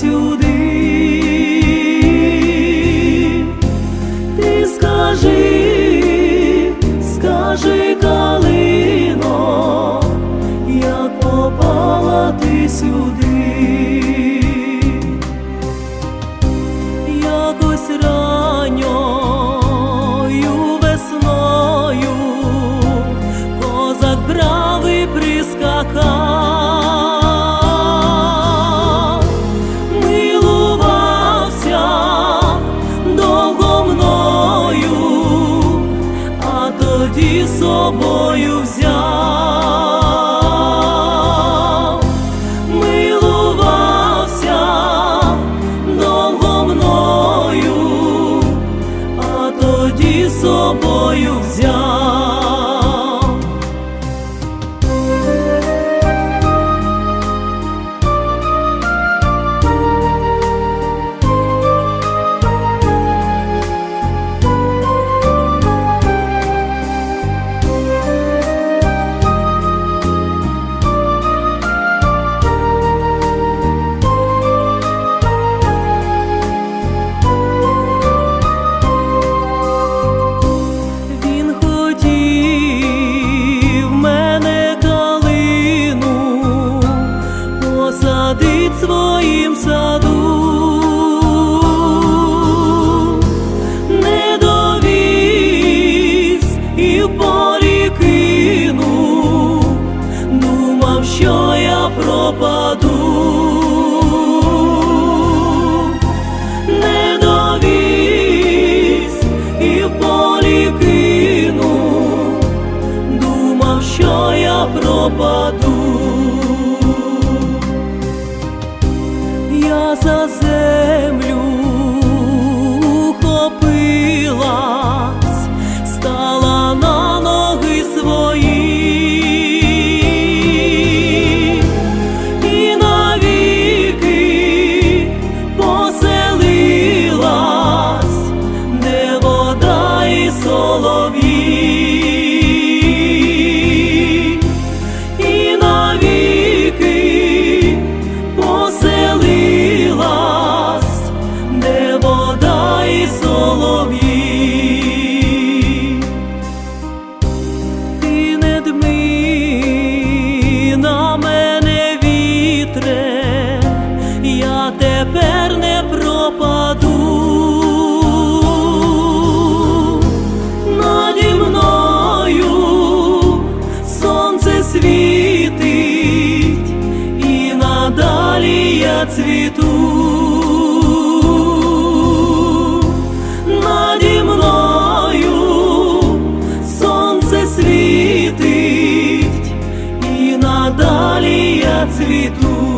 сюди, ти скажи. із собою взяв, милувався довго мною, а тоді собою взяв. пропаду, я за землю я цвету. Наді мною сонце світить, і надалі я цвету.